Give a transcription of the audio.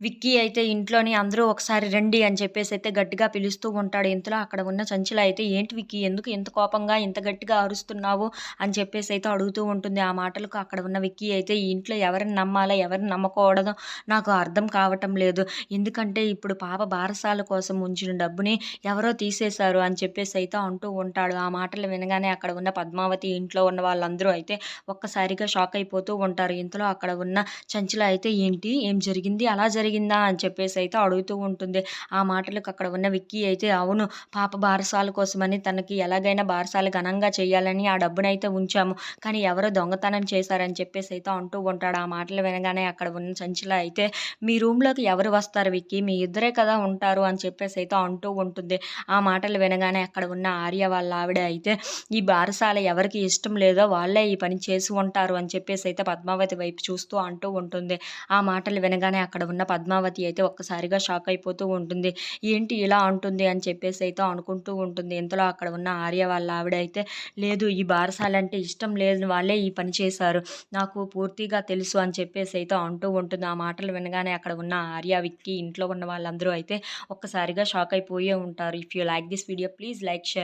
విక్కీ అయితే ఇంట్లోని అందరూ ఒకసారి రండి అని చెప్పేసి అయితే గట్టిగా పిలుస్తూ ఉంటాడు. ఇంతలో అక్కడ ఉన్న చంచల అయితే ఏంటి విక్కీ ఎందుకు ఇంత కోపంగా ఇంత గట్టిగా అరుస్తున్నావు? అని చెప్పేసి అయితే అడుగుతూ ఉంటుంది. ఆ మాటలకు అక్కడ ఉన్న విక్కీ అయితే ఈ ఇంట్లో ఎవరిని నమ్మాలా? ఎవరిని నమ్మకూడదో? నాకు అర్థం కావటం లేదు. ఎందుకంటే ఇప్పుడు పాప బారసాల కోసం ఉంచిన డబ్బుని ఎవరో తీసేశారు అని చెప్పేసి అయితే అంటూ ఉంటాడు. ఆ మాటలు వినగానే అక్కడ ఉన్న పద్మావతి ఇంట్లో ఉన్న వాళ్ళందరూ అయితే ఒక్కసారిగా షాక్ అయిపోతూ ఉంటారు. ఇంతలో అక్కడ ఉన్న చంచల అయితే ఏంటి? ఏం జరిగింది? అలా జరిగింది? జరిగిందా అని చెప్పేసి అయితే అడుగుతూ ఉంటుంది. ఆ మాటలకు అక్కడ ఉన్న విక్కీ అయితే అవును పాప బారసాల కోసమని తనకి ఎలాగైనా బారసాలు ఘనంగా చేయాలని ఆ డబ్బునైతే ఉంచాము. కానీ ఎవరో దొంగతనం చేశారని చెప్పేసి అయితే అంటూ ఉంటాడు. ఆ మాటలు వినగానే అక్కడ ఉన్న సంచిల అయితే మీ రూమ్లోకి ఎవరు వస్తారు విక్కీ? మీ ఇద్దరే కదా ఉంటారు అని చెప్పేసి అయితే అంటూ ఉంటుంది. ఆ మాటలు వినగానే అక్కడ ఉన్న ఆర్య వాళ్ళ ఆవిడ అయితే ఈ బారసాల ఎవరికి ఇష్టం లేదో వాళ్ళే ఈ పని చేసి ఉంటారు అని చెప్పేసి అయితే పద్మావతి వైపు చూస్తూ అంటూ ఉంటుంది. ఆ మాటలు వినగానే అక్కడ ఉన్న పద్మావతి అయితే ఒక్కసారిగా షాక్ అయిపోతూ ఉంటుంది. ఏంటి ఇలా అంటుంది అని చెప్పేసి అయితే అనుకుంటూ ఉంటుంది. ఇంతలో అక్కడ ఉన్న ఆర్య వాళ్ళ ఆవిడ అయితే లేదు ఈ బారసాలంటే ఇష్టం లేదు వాళ్ళే ఈ పని చేశారు. నాకు పూర్తిగా తెలుసు అని చెప్పేసి అయితే అంటూ ఉంటుంది. ఆ మాటలు వినగానే అక్కడ ఉన్న ఆర్య విక్కి ఇంట్లో ఉన్న వాళ్ళందరూ అయితే ఒక్కసారిగా షాక్ అయిపోయే ఉంటారు. If you like this video please like share